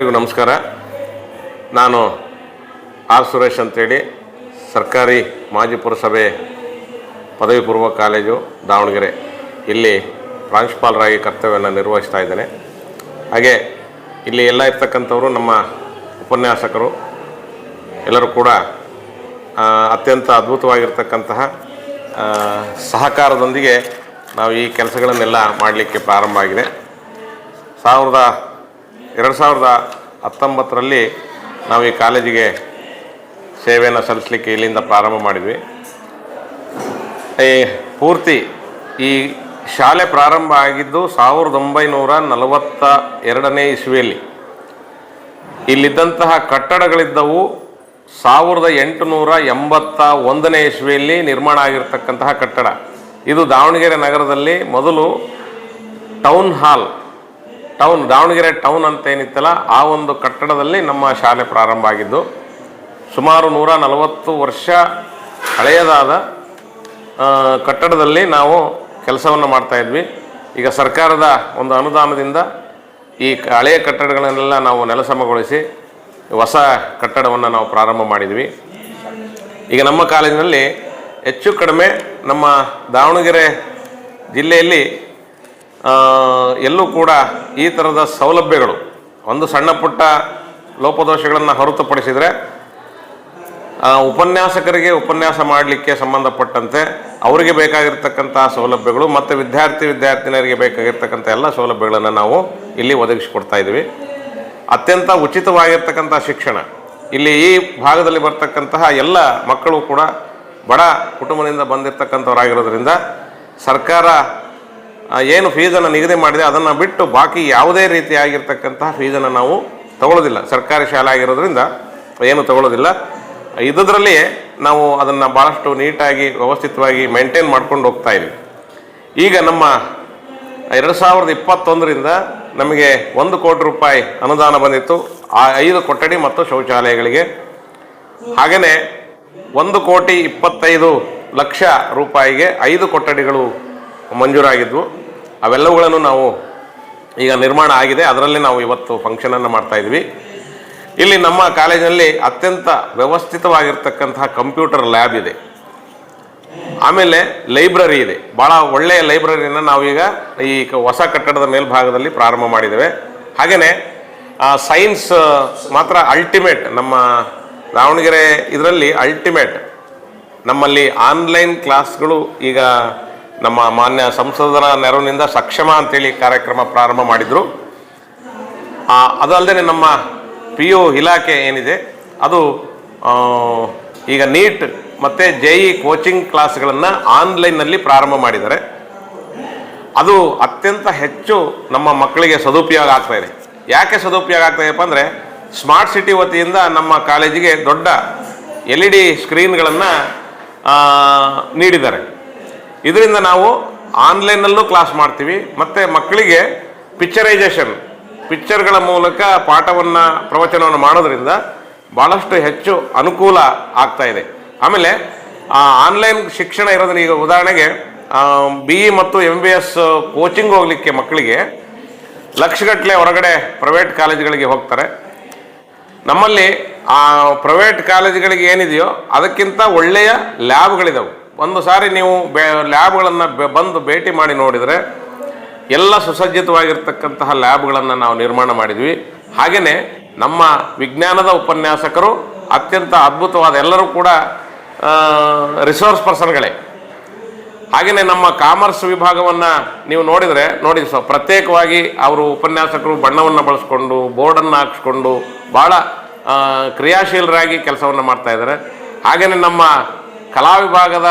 ಎಲ್ಲರಿಗೂ ನಮಸ್ಕಾರ. ನಾನು ಆರ್ ಸುರೇಶ್ ಅಂತೇಳಿ, ಸರ್ಕಾರಿ ಮಾಜಿ ಪುರಸಭೆ ಪದವಿ ಪೂರ್ವ ಕಾಲೇಜು ದಾವಣಗೆರೆ. ಇಲ್ಲಿ ಪ್ರಾಂಶುಪಾಲರಾಗಿ ಕರ್ತವ್ಯವನ್ನು ನಿರ್ವಹಿಸ್ತಾ ಇದ್ದೇನೆ. ಹಾಗೆ ಇಲ್ಲಿ ಎಲ್ಲ ಇರ್ತಕ್ಕಂಥವರು ನಮ್ಮ ಉಪನ್ಯಾಸಕರು, ಎಲ್ಲರೂ ಕೂಡ ಅತ್ಯಂತ ಅದ್ಭುತವಾಗಿರ್ತಕ್ಕಂತಹ ಸಹಕಾರದೊಂದಿಗೆ ನಾವು ಈ ಕೆಲಸಗಳನ್ನೆಲ್ಲ ಮಾಡಲಿಕ್ಕೆ ಪ್ರಾರಂಭ ಆಗಿದೆ. ಸಾವಿರದ ಎರಡು ಸಾವಿರದ ಹತ್ತೊಂಬತ್ತರಲ್ಲಿ ನಾವು ಈ ಕಾಲೇಜಿಗೆ ಸೇವೆಯನ್ನು ಸಲ್ಲಿಸಲಿಕ್ಕೆ ಇಲ್ಲಿಂದ ಪ್ರಾರಂಭ ಮಾಡಿದ್ವಿ. ಈ ಪೂರ್ತಿ ಈ ಶಾಲೆ ಪ್ರಾರಂಭ ಆಗಿದ್ದು ಸಾವಿರದ ಒಂಬೈನೂರ ನಲವತ್ತ ಎರಡನೇ ಇಸ್ವಿಯಲ್ಲಿ. ಇಲ್ಲಿದ್ದಂತಹ ಕಟ್ಟಡಗಳಿದ್ದವು ಸಾವಿರದ ಎಂಟುನೂರ ಎಂಬತ್ತ ಒಂದನೇ ಇಸ್ವಿಯಲ್ಲಿ ನಿರ್ಮಾಣ ಆಗಿರ್ತಕ್ಕಂತಹ ಕಟ್ಟಡ. ಇದು ದಾವಣಗೆರೆ ನಗರದಲ್ಲಿ ಮೊದಲು town hall town, Davanagere town ಅಂತ ಏನಿತ್ತಲ್ಲ ಆ ಒಂದು ಕಟ್ಟಡದಲ್ಲಿ ನಮ್ಮ ಶಾಲೆ ಪ್ರಾರಂಭ ಆಗಿದ್ದು. ಸುಮಾರು ನೂರ ನಲವತ್ತು ವರ್ಷ ಹಳೆಯದಾದ ಕಟ್ಟಡದಲ್ಲಿ ನಾವು ಕೆಲಸವನ್ನು ಮಾಡ್ತಾ ಇದ್ವಿ. ಈಗ ಸರ್ಕಾರದ ಒಂದು ಅನುದಾನದಿಂದ ಈ ಹಳೆಯ ಕಟ್ಟಡಗಳನ್ನೆಲ್ಲ ನಾವು ನೆಲಸಮಗೊಳಿಸಿ ಹೊಸ ಕಟ್ಟಡವನ್ನು ನಾವು ಪ್ರಾರಂಭ ಮಾಡಿದ್ವಿ. ಈಗ ನಮ್ಮ ಕಾಲೇಜಿನಲ್ಲಿ ಹೆಚ್ಚು ಕಡಿಮೆ ನಮ್ಮ ದಾವಣಗೆರೆ ಜಿಲ್ಲೆಯಲ್ಲಿ ಎಲ್ಲೂ ಕೂಡ ಈ ಥರದ ಸೌಲಭ್ಯಗಳು, ಒಂದು ಸಣ್ಣ ಪುಟ್ಟ ಲೋಪದೋಷಗಳನ್ನು ಹೊರತುಪಡಿಸಿದರೆ ಉಪನ್ಯಾಸಕರಿಗೆ ಉಪನ್ಯಾಸ ಮಾಡಲಿಕ್ಕೆ ಸಂಬಂಧಪಟ್ಟಂತೆ ಅವರಿಗೆ ಬೇಕಾಗಿರ್ತಕ್ಕಂಥ ಸೌಲಭ್ಯಗಳು ಮತ್ತು ವಿದ್ಯಾರ್ಥಿ ವಿದ್ಯಾರ್ಥಿನಿಯರಿಗೆ ಬೇಕಾಗಿರ್ತಕ್ಕಂಥ ಎಲ್ಲ ಸೌಲಭ್ಯಗಳನ್ನು ನಾವು ಇಲ್ಲಿ ಒದಗಿಸಿಕೊಡ್ತಾ ಇದ್ದೀವಿ. ಅತ್ಯಂತ ಉಚಿತವಾಗಿರ್ತಕ್ಕಂಥ ಶಿಕ್ಷಣ, ಇಲ್ಲಿ ಈ ಭಾಗದಲ್ಲಿ ಬರ್ತಕ್ಕಂತಹ ಎಲ್ಲ ಮಕ್ಕಳು ಕೂಡ ಬಡ ಕುಟುಂಬದಿಂದ ಬಂದಿರತಕ್ಕಂಥವರಾಗಿರೋದ್ರಿಂದ ಸರ್ಕಾರ ಏನು ಫೀಸನ್ನು ನಿಗದಿ ಮಾಡಿದೆ, ಅದನ್ನು ಬಿಟ್ಟು ಬಾಕಿ ಯಾವುದೇ ರೀತಿಯಾಗಿರ್ತಕ್ಕಂತಹ ಫೀಸನ್ನು ನಾವು ತಗೊಳ್ಳೋದಿಲ್ಲ. ಸರ್ಕಾರಿ ಶಾಲೆ ಆಗಿರೋದ್ರಿಂದ ಏನು ತಗೊಳ್ಳೋದಿಲ್ಲ. ಇದರಲ್ಲಿ ನಾವು ಅದನ್ನು ಭಾಳಷ್ಟು ನೀಟಾಗಿ, ವ್ಯವಸ್ಥಿತವಾಗಿ ಮೇಂಟೈನ್ ಮಾಡ್ಕೊಂಡು ಹೋಗ್ತಾ ಇದ್ವಿ ಈಗ ನಮ್ಮ ಎರಡು ಸಾವಿರದ ಇಪ್ಪತ್ತೊಂದರಿಂದ ನಮಗೆ ಒಂದು ಕೋಟಿ ರೂಪಾಯಿ ಅನುದಾನ ಬಂದಿತ್ತು. ಆ ಐದು ಕೊಠಡಿ ಮತ್ತು ಶೌಚಾಲಯಗಳಿಗೆ. ಹಾಗೆಯೇ ಒಂದು ಕೋಟಿ ಇಪ್ಪತ್ತೈದು ಲಕ್ಷ ರೂಪಾಯಿಗೆ ಐದು ಕೊಠಡಿಗಳು ಮಂಜೂರಾಗಿದ್ವು. ಅವೆಲ್ಲವುಗಳನ್ನು ನಾವು ಈಗ ನಿರ್ಮಾಣ ಆಗಿದೆ. ಅದರಲ್ಲಿ ನಾವು ಇವತ್ತು ಫಂಕ್ಷನನ್ನು ಮಾಡ್ತಾ ಇದ್ವಿ ಇಲ್ಲಿ ನಮ್ಮ ಕಾಲೇಜಿನಲ್ಲಿ ಅತ್ಯಂತ ವ್ಯವಸ್ಥಿತವಾಗಿರ್ತಕ್ಕಂತಹ ಕಂಪ್ಯೂಟರ್ ಲ್ಯಾಬ್ ಇದೆ. ಆಮೇಲೆ ಲೈಬ್ರರಿ ಇದೆ. ಭಾಳ ಒಳ್ಳೆಯ ಲೈಬ್ರರಿಯನ್ನು ನಾವೀಗ ಈ ಹೊಸ ಕಟ್ಟಡದ ಮೇಲ್ಭಾಗದಲ್ಲಿ ಪ್ರಾರಂಭ ಮಾಡಿದ್ದೇವೆ. ಹಾಗೆಯೇ ಸೈನ್ಸ್ ಮಾತ್ರ ಅಲ್ಟಿಮೇಟ್ ನಮ್ಮ ದಾವಣಗೆರೆ ಇದರಲ್ಲಿ ಅಲ್ಟಿಮೇಟ್ ನಮ್ಮಲ್ಲಿ ಆನ್ಲೈನ್ ಕ್ಲಾಸ್ಗಳು ಈಗ ನಮ್ಮ ಮಾನ್ಯ ಸಂಸದರ ನೆರವಿನಿಂದ ಸಕ್ಷಮ ಅಂತೇಳಿ ಕಾರ್ಯಕ್ರಮ ಪ್ರಾರಂಭ ಮಾಡಿದರು. ಅದಲ್ಲದೆ ನಮ್ಮ ಪಿ ಯು ಇಲಾಖೆ ಏನಿದೆ, ಅದು ಈಗ ನೀಟ್ ಮತ್ತು ಜೆ ಇ ಕೋಚಿಂಗ್ ಕ್ಲಾಸ್ಗಳನ್ನು ಆನ್ಲೈನ್ನಲ್ಲಿ ಪ್ರಾರಂಭ ಮಾಡಿದ್ದಾರೆ. ಅದು ಅತ್ಯಂತ ಹೆಚ್ಚು ನಮ್ಮ ಮಕ್ಕಳಿಗೆ ಸದುಪಯೋಗ ಆಗ್ತಾ ಇದೆ. ಯಾಕೆ ಸದುಪಯೋಗ ಆಗ್ತಾ ಇದೆಪ್ಪ ಅಂದರೆ, ಸ್ಮಾರ್ಟ್ ಸಿಟಿ ವತಿಯಿಂದ ನಮ್ಮ ಕಾಲೇಜಿಗೆ ದೊಡ್ಡ ಎಲ್ ಇ ಡಿ ಸ್ಕ್ರೀನ್ಗಳನ್ನು ನೀಡಿದ್ದಾರೆ. ಇದರಿಂದ ನಾವು ಆನ್ಲೈನಲ್ಲೂ ಕ್ಲಾಸ್ ಮಾಡ್ತೀವಿ. ಮತ್ತು ಮಕ್ಕಳಿಗೆ ಪಿಕ್ಚರೈಸೇಷನ್, ಪಿಕ್ಚರ್ಗಳ ಮೂಲಕ ಪಾಠವನ್ನು, ಪ್ರವಚನವನ್ನು ಮಾಡೋದ್ರಿಂದ ಭಾಳಷ್ಟು ಹೆಚ್ಚು ಅನುಕೂಲ ಆಗ್ತಾ ಇದೆ. ಆಮೇಲೆ ಆನ್ಲೈನ್ ಶಿಕ್ಷಣ ಇರೋದ್ರಿಂದ ಈಗ ಉದಾಹರಣೆಗೆ ಬಿ ಇ ಮತ್ತು ಎಂ ಬಿ ಎಸ್ ಕೋಚಿಂಗ್ ಹೋಗಲಿಕ್ಕೆ ಮಕ್ಕಳಿಗೆ ಲಕ್ಷಗಟ್ಟಲೆ ಹೊರಗಡೆ ಪ್ರೈವೇಟ್ ಕಾಲೇಜುಗಳಿಗೆ ಹೋಗ್ತಾರೆ. ನಮ್ಮಲ್ಲಿ ಆ ಪ್ರೈವೇಟ್ ಕಾಲೇಜುಗಳಿಗೆ ಏನಿದೆಯೋ ಅದಕ್ಕಿಂತ ಒಳ್ಳೆಯ ಲ್ಯಾಬ್ಗಳಿದಾವೆ ಒಂದು ಸಾರಿ ನೀವು ಬೆ ಲ್ಯಾಬ್ಗಳನ್ನು ಬಂದು ಭೇಟಿ ಮಾಡಿ ನೋಡಿದರೆ ಎಲ್ಲ ಸುಸಜ್ಜಿತವಾಗಿರ್ತಕ್ಕಂತಹ ಲ್ಯಾಬ್ಗಳನ್ನು ನಾವು ನಿರ್ಮಾಣ ಮಾಡಿದ್ವಿ. ಹಾಗೆಯೇ ನಮ್ಮ ವಿಜ್ಞಾನದ ಉಪನ್ಯಾಸಕರು, ಅತ್ಯಂತ ಅದ್ಭುತವಾದ ಎಲ್ಲರೂ ಕೂಡ ರಿಸೋರ್ಸ್ ಪರ್ಸನ್ಗಳೇ ಹಾಗೆಯೇ ನಮ್ಮ ಕಾಮರ್ಸ್ ವಿಭಾಗವನ್ನು ನೀವು ನೋಡಿದರೆ, ನೋಡಿ ಸೊ, ಪ್ರತ್ಯೇಕವಾಗಿ ಅವರು ಉಪನ್ಯಾಸಕರು ಬಣ್ಣವನ್ನು ಬಳಸ್ಕೊಂಡು, ಬೋರ್ಡನ್ನು ಹಾಕ್ಸ್ಕೊಂಡು ಭಾಳ ಕ್ರಿಯಾಶೀಲರಾಗಿ ಕೆಲಸವನ್ನು ಮಾಡ್ತಾ ಇದ್ದಾರೆ. ಹಾಗೆಯೇ ನಮ್ಮ ಕಲಾ ವಿಭಾಗದ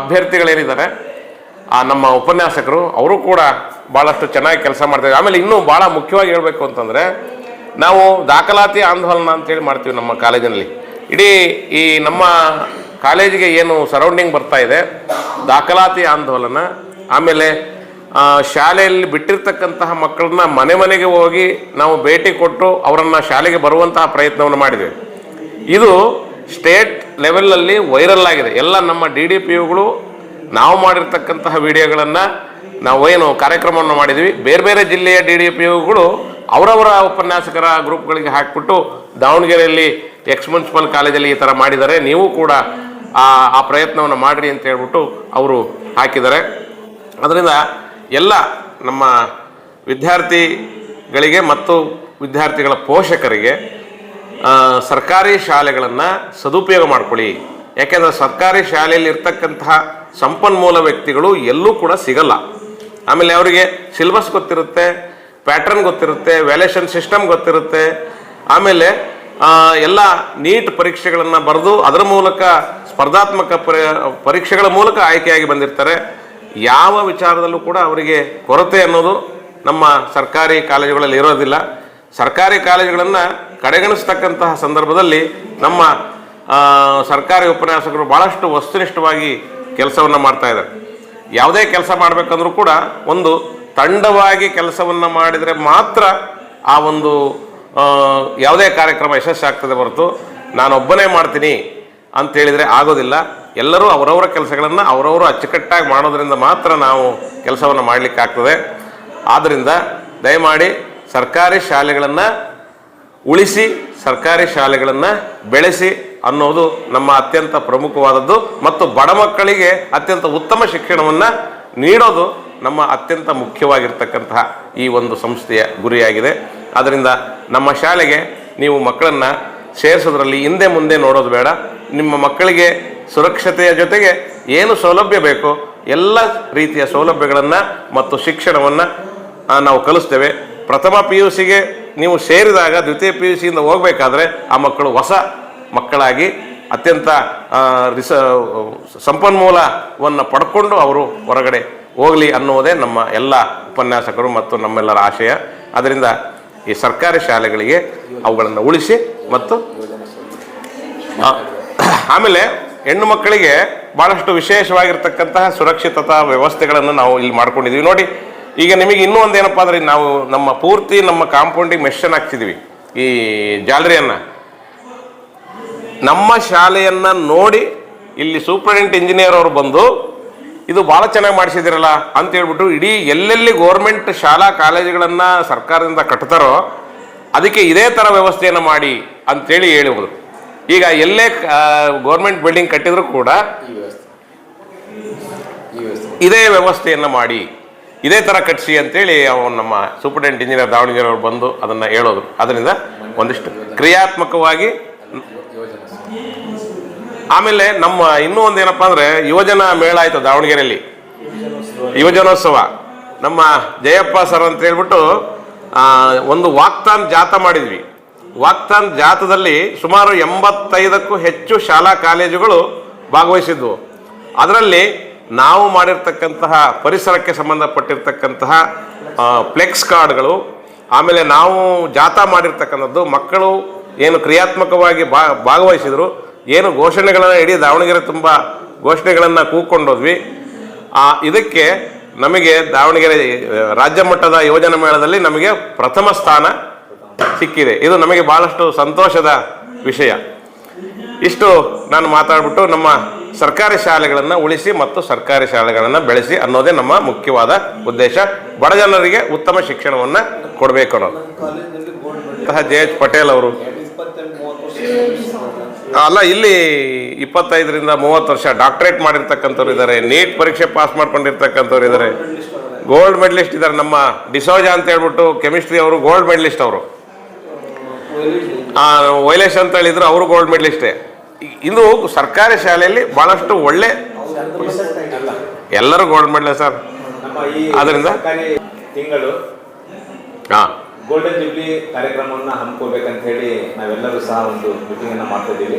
ಅಭ್ಯರ್ಥಿಗಳೇನಿದ್ದಾರೆ ಆ, ನಮ್ಮ ಉಪನ್ಯಾಸಕರು, ಅವರು ಕೂಡ ಭಾಳಷ್ಟು ಚೆನ್ನಾಗಿ ಕೆಲಸ ಮಾಡ್ತಾರೆ ಆಮೇಲೆ ಇನ್ನೂ ಭಾಳ ಮುಖ್ಯವಾಗಿ ಹೇಳಬೇಕು ಅಂತಂದರೆ, ನಾವು ದಾಖಲಾತಿ ಆಂದೋಲನ ಅಂತೇಳಿ ಮಾಡ್ತೀವಿ ನಮ್ಮ ಕಾಲೇಜಿನಲ್ಲಿ. ಇಡೀ ಈ ನಮ್ಮ ಕಾಲೇಜಿಗೆ ಏನು ಸರೌಂಡಿಂಗ್ ಬರ್ತಾ ಇದೆ, ದಾಖಲಾತಿ ಆಂದೋಲನ, ಆಮೇಲೆ ಶಾಲೆಯಲ್ಲಿ ಬಿಟ್ಟಿರ್ತಕ್ಕಂತಹ ಮಕ್ಕಳನ್ನ ಮನೆ ಮನೆಗೆ ಹೋಗಿ ನಾವು ಭೇಟಿ ಕೊಟ್ಟು ಅವರನ್ನು ಶಾಲೆಗೆ ಬರುವಂತಹ ಪ್ರಯತ್ನವನ್ನು ಮಾಡಿದ್ದೇವೆ ಇದು ಸ್ಟೇಟ್ ಲೆವೆಲಲ್ಲಿ ವೈರಲ್ ಆಗಿದೆ. ಎಲ್ಲ ನಮ್ಮ ಡಿ ಡಿ ಪಿ ಯುಗಳು ನಾವು ಮಾಡಿರ್ತಕ್ಕಂತಹ ವಿಡಿಯೋಗಳನ್ನು ನಾವು ಏನು ಕಾರ್ಯಕ್ರಮವನ್ನು ಮಾಡಿದ್ವಿ. ಬೇರೆ ಬೇರೆ ಜಿಲ್ಲೆಯ ಡಿ ಡಿ ಪಿ ಯುಗಳು ಅವರವರ ಉಪನ್ಯಾಸಕರ ಗ್ರೂಪ್ಗಳಿಗೆ ಹಾಕಿಬಿಟ್ಟು ದಾವಣಗೆರೆಯಲ್ಲಿ ಎಕ್ಸ್ ಮುನ್ಸಿಪಲ್ ಕಾಲೇಜಲ್ಲಿ ಈ ಥರ ಮಾಡಿದ್ದಾರೆ. ನೀವು ಕೂಡ ಆ ಆ ಪ್ರಯತ್ನವನ್ನು ಮಾಡಿರಿ ಅಂತ ಹೇಳ್ಬಿಟ್ಟು ಅವರು ಹಾಕಿದ್ದಾರೆ. ಅದರಿಂದ ಎಲ್ಲ ನಮ್ಮ ವಿದ್ಯಾರ್ಥಿಗಳಿಗೆ ಮತ್ತು ವಿದ್ಯಾರ್ಥಿಗಳ ಪೋಷಕರಿಗೆ ಸರ್ಕಾರಿ ಶಾಲೆಗಳನ್ನು ಸದುಪಯೋಗ ಮಾಡ್ಕೊಳ್ಳಿ. ಯಾಕೆಂದರೆ ಸರ್ಕಾರಿ ಶಾಲೆಯಲ್ಲಿ ಇರ್ತಕ್ಕಂತಹ ಸಂಪನ್ಮೂಲ ವ್ಯಕ್ತಿಗಳು ಎಲ್ಲೂ ಕೂಡ ಸಿಗಲ್ಲ. ಆಮೇಲೆ ಅವರಿಗೆ ಸಿಲೆಬಸ್ ಗೊತ್ತಿರುತ್ತೆ ಪ್ಯಾಟರ್ನ್ ಗೊತ್ತಿರುತ್ತೆ ವ್ಯಾಲ್ಯೂಷನ್ ಸಿಸ್ಟಮ್ ಗೊತ್ತಿರುತ್ತೆ. ಆಮೇಲೆ ಎಲ್ಲ ನೀಟ್ ಪರೀಕ್ಷೆಗಳನ್ನು ಬರೆದು ಅದರ ಮೂಲಕ ಸ್ಪರ್ಧಾತ್ಮಕ ಪರಿ, ಪರೀಕ್ಷೆಗಳ ಮೂಲಕ ಆಯ್ಕೆಯಾಗಿ ಬಂದಿರ್ತಾರೆ. ಯಾವ ವಿಚಾರದಲ್ಲೂ ಕೂಡ ಅವರಿಗೆ ಕೊರತೆ ಅನ್ನೋದು ನಮ್ಮ ಸರ್ಕಾರಿ ಕಾಲೇಜುಗಳಲ್ಲಿ ಇರೋದಿಲ್ಲ. ಸರ್ಕಾರಿ ಕಾಲೇಜುಗಳನ್ನು ಕಡೆಗಣಿಸ್ತಕ್ಕಂತಹ ಸಂದರ್ಭದಲ್ಲಿ ನಮ್ಮ ಸರ್ಕಾರಿ ಉಪನ್ಯಾಸಕರು ಭಾಳಷ್ಟು ವಸ್ತುನಿಷ್ಠವಾಗಿ ಕೆಲಸವನ್ನು ಮಾಡ್ತಾ ಇದ್ದಾರೆ. ಯಾವುದೇ ಕೆಲಸ ಮಾಡಬೇಕಂದ್ರೂ ಕೂಡ ಒಂದು ತಂಡವಾಗಿ ಕೆಲಸವನ್ನು ಮಾಡಿದರೆ ಮಾತ್ರ ಆ ಒಂದು ಯಾವುದೇ ಕಾರ್ಯಕ್ರಮ ಯಶಸ್ಸಾಗ್ತದೆ ಹೊರತು ನಾನೊಬ್ಬನೇ ಮಾಡ್ತೀನಿ ಅಂತೇಳಿದರೆ ಆಗೋದಿಲ್ಲ. ಎಲ್ಲರೂ ಅವರವರ ಕೆಲಸಗಳನ್ನು ಅವರವರು ಅಚ್ಚುಕಟ್ಟಾಗಿ ಮಾಡೋದರಿಂದ ಮಾತ್ರ ನಾವು ಕೆಲಸವನ್ನು ಮಾಡಲಿಕ್ಕಾಗ್ತದೆ. ಆದ್ದರಿಂದ ದಯಮಾಡಿ ಸರ್ಕಾರಿ ಶಾಲೆಗಳನ್ನು ಉಳಿಸಿ ಸರ್ಕಾರಿ ಶಾಲೆಗಳನ್ನು ಬೆಳೆಸಿ ಅನ್ನೋದು ನಮ್ಮ ಅತ್ಯಂತ ಪ್ರಮುಖವಾದದ್ದು ಮತ್ತು ಬಡ ಮಕ್ಕಳಿಗೆ ಅತ್ಯಂತ ಉತ್ತಮ ಶಿಕ್ಷಣವನ್ನು ನೀಡೋದು ನಮ್ಮ ಅತ್ಯಂತ ಮುಖ್ಯವಾಗಿರ್ತಕ್ಕಂತಹ ಈ ಒಂದು ಸಂಸ್ಥೆಯ ಗುರಿಯಾಗಿದೆ. ಆದ್ದರಿಂದ ನಮ್ಮ ಶಾಲೆಗೆ ನೀವು ಮಕ್ಕಳನ್ನು ಸೇರಿಸೋದ್ರಲ್ಲಿ ಹಿಂದೆ ಮುಂದೆ ನೋಡೋದು ಬೇಡ. ನಿಮ್ಮ ಮಕ್ಕಳಿಗೆ ಸುರಕ್ಷತೆಯ ಜೊತೆಗೆ ಏನು ಸೌಲಭ್ಯ ಬೇಕೋ ಎಲ್ಲ ರೀತಿಯ ಸೌಲಭ್ಯಗಳನ್ನು ಮತ್ತು ಶಿಕ್ಷಣವನ್ನು ನಾವು ಕಲಿಸ್ತೇವೆ. ಪ್ರಥಮ ಪಿ ಯು ಸಿಗೆ ನೀವು ಸೇರಿದಾಗ ದ್ವಿತೀಯ ಪಿ ಯು ಸಿಯಿಂದ ಹೋಗಬೇಕಾದ್ರೆ ಆ ಮಕ್ಕಳು ಹೊಸ ಮಕ್ಕಳಾಗಿ ಅತ್ಯಂತ ರಿಸ, ಸಂಪನ್ಮೂಲವನ್ನು ಪಡ್ಕೊಂಡು ಅವರು ಹೊರಗಡೆ ಹೋಗಲಿ ಅನ್ನುವುದೇ ನಮ್ಮ ಎಲ್ಲ ಉಪನ್ಯಾಸಕರು ಮತ್ತು ನಮ್ಮೆಲ್ಲರ ಆಶಯ. ಅದರಿಂದ ಈ ಸರ್ಕಾರಿ ಶಾಲೆಗಳಿಗೆ ಅವುಗಳನ್ನು ಉಳಿಸಿ ಮತ್ತು ಆಮೇಲೆ ಹೆಣ್ಣು ಮಕ್ಕಳಿಗೆ ಭಾಳಷ್ಟು ವಿಶೇಷವಾಗಿರ್ತಕ್ಕಂತಹ ಸುರಕ್ಷಿತತಾ ವ್ಯವಸ್ಥೆಗಳನ್ನು ನಾವು ಇಲ್ಲಿ ಮಾಡ್ಕೊಂಡಿದ್ದೀವಿ ನೋಡಿ ಈಗ ನಿಮಗೆ ಇನ್ನೂ ಒಂದು ಏನಪ್ಪ ಅಂದ್ರೆ ನಾವು ನಮ್ಮ ಪೂರ್ತಿ ನಮ್ಮ ಕಾಂಪೌಂಡಿಗೆ ಮೆಷನ್ ಹಾಕ್ತಿದ್ವಿ ಈ ಜಾಲರಿಯನ್ನು. ನಮ್ಮ ಶಾಲೆಯನ್ನು ನೋಡಿ ಇಲ್ಲಿ ಸೂಪರಿಂಟೆಂಡೆಂಟ್ ಇಂಜಿನಿಯರ್ ಅವರು ಬಂದು ಇದು ಭಾಳ ಚೆನ್ನಾಗಿ ಮಾಡಿಸಿದಿರಲ್ಲ ಅಂತ ಹೇಳ್ಬಿಟ್ಟು ಇಡೀ ಎಲ್ಲೆಲ್ಲಿ ಗೋರ್ಮೆಂಟ್ ಶಾಲಾ ಕಾಲೇಜುಗಳನ್ನು ಸರ್ಕಾರದಿಂದ ಕಟ್ತಾರೋ ಅದಕ್ಕೆ ಇದೇ ಥರ ವ್ಯವಸ್ಥೆಯನ್ನು ಮಾಡಿ ಅಂತೇಳಿ ಹೇಳಿದ್ರು. ಈಗ ಎಲ್ಲೇ ಗೌರ್ಮೆಂಟ್ ಬಿಲ್ಡಿಂಗ್ ಕಟ್ಟಿದ್ರು ಕೂಡ ಇದೇ ವ್ಯವಸ್ಥೆಯನ್ನು ಮಾಡಿ. ಇದೇ ಥರ ಕಟ್ಟಿಸಿ ಅಂತೇಳಿ ಅವನು ನಮ್ಮ ಸೂಪರಿಂಟೆಂಡೆಂಟ್ ಇಂಜಿನಿಯರ್ ದಾವಣಗೆರೆ ಅವರು ಬಂದು ಅದನ್ನು ಹೇಳೋದು ಅದರಿಂದ ಒಂದಿಷ್ಟು ಕ್ರಿಯಾತ್ಮಕವಾಗಿ ಆಮೇಲೆ ನಮ್ಮ ಇನ್ನೂ ಒಂದು ಏನಪ್ಪಾ ಅಂದ್ರೆ ಯುವಜನ ಮೇಳ ಆಯ್ತು ದಾವಣಗೆರೆಯಲ್ಲಿ. ಯುವಜನೋತ್ಸವ. ನಮ್ಮ ಜಯಪ್ಪ ಸರ್ ಅಂತ ಹೇಳ್ಬಿಟ್ಟು ಒಂದು ವಾಕ್ತಾನ್ ಜಾಥಾ ಮಾಡಿದ್ವಿ. ವಾಕ್ತಾನ್ ಜಾತದಲ್ಲಿ ಸುಮಾರು ಎಂಬತ್ತೈದಕ್ಕೂ ಹೆಚ್ಚು ಶಾಲಾ ಕಾಲೇಜುಗಳು ಭಾಗವಹಿಸಿದ್ವು. ಅದರಲ್ಲಿ ನಾವು ಮಾಡಿರ್ತಕ್ಕಂತಹ ಪರಿಸರಕ್ಕೆ ಸಂಬಂಧಪಟ್ಟಿರ್ತಕ್ಕಂತಹ ಫ್ಲೆಕ್ಸ್ ಕಾರ್ಡ್ಗಳು, ಆಮೇಲೆ ನಾವು ಜಾಥಾ ಮಾಡಿರ್ತಕ್ಕಂಥದ್ದು, ಮಕ್ಕಳು ಏನು ಕ್ರಿಯಾತ್ಮಕವಾಗಿ ಭಾಗವಹಿಸಿದ್ರು, ಏನು ಘೋಷಣೆಗಳನ್ನು ಇಡೀ ದಾವಣಗೆರೆ ತುಂಬ ಘೋಷಣೆಗಳನ್ನು ಕೂಕೊಂಡೋದ್ವಿ ಇದಕ್ಕೆ ನಮಗೆ ದಾವಣಗೆರೆ ರಾಜ್ಯ ಮಟ್ಟದ ಯೋಜನಾ ಮೇಳದಲ್ಲಿ ನಮಗೆ ಪ್ರಥಮ ಸ್ಥಾನ ಸಿಕ್ಕಿದೆ. ಇದು ನಮಗೆ ಬಹಳಷ್ಟು ಸಂತೋಷದ ವಿಷಯ. ಇಷ್ಟು ನಾನು ಮಾತಾಡ್ಬಿಟ್ಟು ನಮ್ಮ ಸರ್ಕಾರಿ ಶಾಲೆಗಳನ್ನು ಉಳಿಸಿ ಮತ್ತು ಸರ್ಕಾರಿ ಶಾಲೆಗಳನ್ನು ಬೆಳೆಸಿ ಅನ್ನೋದೇ ನಮ್ಮ ಮುಖ್ಯವಾದ ಉದ್ದೇಶ. ಬಡ ಜನರಿಗೆ ಉತ್ತಮ ಶಿಕ್ಷಣವನ್ನು ಕೊಡಬೇಕು ಅನ್ನೋದು. ಅಂತಹ ಜೆ ಎಚ್ ಪಟೇಲ್ ಅವರು. ಅಲ್ಲ, ಇಲ್ಲಿ ಇಪ್ಪತ್ತೈದರಿಂದ ಮೂವತ್ತು ವರ್ಷ ಡಾಕ್ಟರೇಟ್ ಮಾಡಿರ್ತಕ್ಕಂಥವ್ರು ಇದ್ದಾರೆ, ನೀಟ್ ಪರೀಕ್ಷೆ ಪಾಸ್ ಮಾಡ್ಕೊಂಡಿರ್ತಕ್ಕಂಥವ್ರು ಇದ್ದಾರೆ. ಗೋಲ್ಡ್ ಮೆಡಲಿಸ್ಟ್ ಇದ್ದಾರೆ ನಮ್ಮ ಡಿಸೋಜಾ ಅಂತ ಹೇಳ್ಬಿಟ್ಟು ಕೆಮಿಸ್ಟ್ರಿ ಅವರು ಗೋಲ್ಡ್ ಮೆಡಲಿಸ್ಟ್ ಅವರು. ವೈಲೇಶ್ ಅಂತ ಹೇಳಿದ್ರು, ಅವರು ಗೋಲ್ಡ್ ಮೆಡಲಿಸ್ಟೇ. ಇದು ಸರ್ಕಾರಿ ಶಾಲೆಯಲ್ಲಿ ಬಹಳಷ್ಟು ಒಳ್ಳೆ ಎಲ್ಲರೂ ಗೋಲ್ಡ್ ಮೆಡಲ್ ಸರ್? ಅದರಿಂದ ತಿಂಗಳು ಹಾಂ. ಗೋಲ್ಡನ್ ಜುಬ್ಲಿ ಕಾರ್ಯಕ್ರಮವನ್ನು ಹಮ್ಮಿಕೋಬೇಕಂತ ಹೇಳಿ ನಾವೆಲ್ಲರೂ ಸಹ ಒಂದು ಮೀಟಿಂಗ್ ಅನ್ನ ಮಾಡ್ತಾ ಇದ್ದೀವಿ.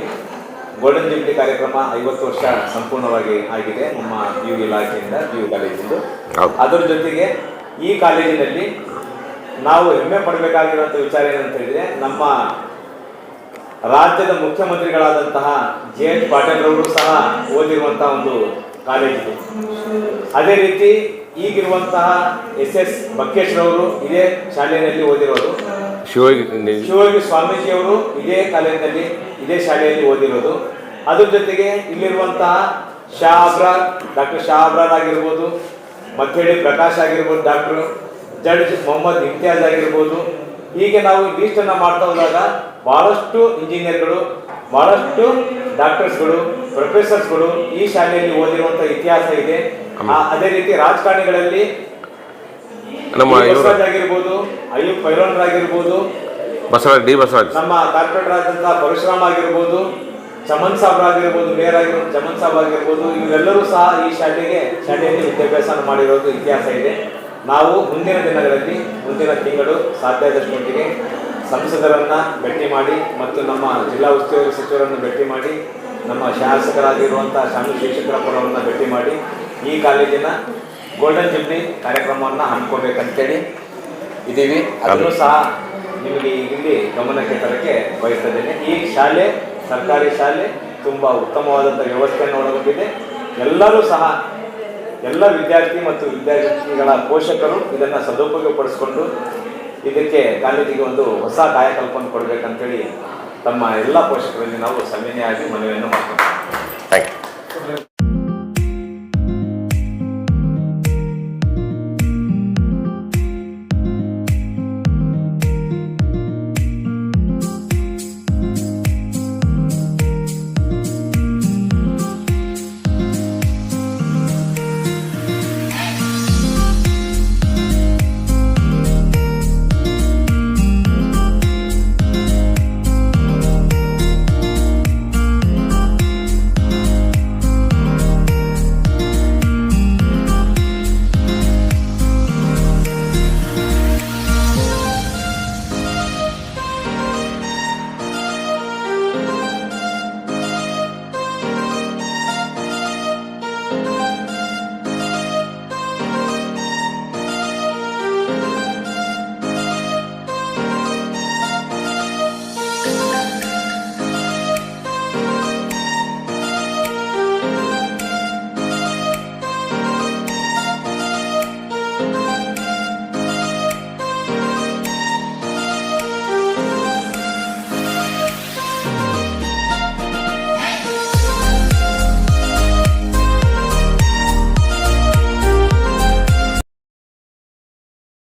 ಗೋಲ್ಡನ್ ಜುಬ್ಲಿ ಕಾರ್ಯಕ್ರಮ ಐವತ್ತು ವರ್ಷ ಸಂಪೂರ್ಣವಾಗಿ ಆಗಿದೆ ನಮ್ಮ ಪಿ ಯು ಇಲಾಖೆಯಿಂದ ಪಿ ಯು ಕಾಲೇಜಿಂದು. ಅದರ ಜೊತೆಗೆ ಈ ಕಾಲೇಜಿನಲ್ಲಿ ನಾವು ಹೆಮ್ಮೆ ಪಡಬೇಕಾಗಿರುವಂಥ ವಿಚಾರ ಏನಂತ ಹೇಳಿದ್ರೆ ನಮ್ಮ ರಾಜ್ಯದ ಮುಖ್ಯಮಂತ್ರಿಗಳಾದಂತಹ ಜೆ ಎಚ್ ಪಾಟೀಲ್ ರವರು ಸಹ ಓದಿರುವಂತಹ ಒಂದು ಕಾಲೇಜ್ ಇದು. ಅದೇ ರೀತಿ ಈಗಿರುವಂತಹ ಎಸ್ ಎಸ್ ಬಕ್ಕೇಶ್ರವರು ಇದೇ ಶಾಲೆಯಲ್ಲಿ ಓದಿರೋದು. ಶಿವಯೋಗಿ ಶಿವಯೋಗಿ ಸ್ವಾಮೀಜಿಯವರು ಇದೇ ಕಾಲೇಜಿನಲ್ಲಿ ಇದೇ ಶಾಲೆಯಲ್ಲಿ ಓದಿರೋದು. ಅದ್ರ ಜೊತೆಗೆ ಇಲ್ಲಿರುವಂತಹ ಶಾ ಅಬ್ರಾರ್ ಡಾಕ್ಟರ್ ಶಾ ಅಬ್ರಾರ್ ಆಗಿರ್ಬೋದು ಮತ್ತೇಳಿ ಪ್ರಕಾಶ್ ಆಗಿರ್ಬೋದು ಡಾಕ್ಟರ್ ಜಡ್ಜ್ ಮೊಹಮ್ಮದ್ ಇಮ್ತಿಯಾಜ್ ಆಗಿರ್ಬೋದು. ಹೀಗೆ ನಾವು ಲೀಸ್ಟನ್ನು ಮಾಡ್ತಾ ಹೋದಾಗ ಬಹಳಷ್ಟು ಇಂಜಿನಿಯರ್ಗಳು ಬಹಳಷ್ಟು ಡಾಕ್ಟರ್ಸ್ಗಳು ಪ್ರೊಫೆಸರ್ಸ್ಗಳು ಈ ಶಾಲೆಯಲ್ಲಿ ಓದಿರುವಂತಹ ಇತಿಹಾಸ ಇದೆ. ಅದೇ ರೀತಿ ರಾಜಕಾರಣಿಗಳಲ್ಲಿ ನಮ್ಮ ಆಗಿರ್ಬೋದು ಅಯ್ಯೂಬ್ ಪೈಲೋನ್ರಾಗಿರ್ಬೋದು ಬಸವರಾಜ್ ಡಿ ಬಸವರಾಜ್. ನಮ್ಮ ಕಾರ್ಪೊರೇಟರ್ ಪರಶುರಾಮ್ ಆಗಿರ್ಬೋದು ಚಮನ್ ಸಾಬ್ ಆಗಿರ್ಬೋದು ಮೇಯರ್ ಆಗಿರ್ಬೋದು ಚಮನ್ ಸಾಬ್ ಆಗಿರ್ಬೋದು ಇವರೆಲ್ಲರೂ ಸಹ ಈ ಶಾಲೆಗೆ ಶಾಲೆಯಲ್ಲಿ ವಿದ್ಯಾಭ್ಯಾಸ ಮಾಡಿರೋದು ಇತಿಹಾಸ ಇದೆ. ನಾವು ಮುಂದಿನ ದಿನಗಳಲ್ಲಿ ಮುಂದಿನ ತಿಂಗಳು ಸಾಧ್ಯ ಆದಷ್ಟು ಮಟ್ಟಿಗೆ ಸಂಸದರನ್ನ ಭೇಟಿ ಮಾಡಿ ಮತ್ತು ನಮ್ಮ ಜಿಲ್ಲಾ ಉಸ್ತುವಾರಿ ಸಚಿವರನ್ನು ಭೇಟಿ ಮಾಡಿ ನಮ್ಮ ಶಾಸಕರಾಗಿರುವಂಥ ಶಾಮಿ ಶಿಕ್ಷಕರಪ್ಪರವರನ್ನ ಭೇಟಿ ಮಾಡಿ ಈ ಕಾಲೇಜಿನ ಗೋಲ್ಡನ್ ಜುಬ್ಲಿ ಕಾರ್ಯಕ್ರಮವನ್ನು ಹಮ್ಮಿಕೊಳ್ಬೇಕಂತೇಳಿ ಇದ್ದೀವಿ. ಅದನ್ನು ಸಹ ನಿಮಗೆ ಇಲ್ಲಿ ಗಮನಕ್ಕೆ ತರಕ್ಕೆ ಬಯಸ್ತೇನೆ ಈ ಶಾಲೆ ಸರ್ಕಾರಿ ಶಾಲೆ ತುಂಬ ಉತ್ತಮವಾದಂಥ ವ್ಯವಸ್ಥೆಯನ್ನು ಒಳಗೊಂಡಿದೆ. ಎಲ್ಲರೂ ಸಹ ಎಲ್ಲ ವಿದ್ಯಾರ್ಥಿ ಮತ್ತು ವಿದ್ಯಾರ್ಥಿಗಳ ಪೋಷಕರು ಇದನ್ನು ಸದುಪಯೋಗಪಡಿಸ್ಕೊಂಡು ಇದಕ್ಕೆ ಕಾಲೇಜಿಗೆ ಒಂದು ಹೊಸ ಕಾಯಕಲ್ಪವನ್ನು ಕೊಡಬೇಕಂತೇಳಿ ತಮ್ಮ ಎಲ್ಲ ಪೋಷಕರಲ್ಲಿ ನಾವು ಸವಿನಯವಾಗಿ ಮನವಿಯನ್ನು ಮಾಡ್ತೀವಿ ಥ್ಯಾಂಕ್ ಯು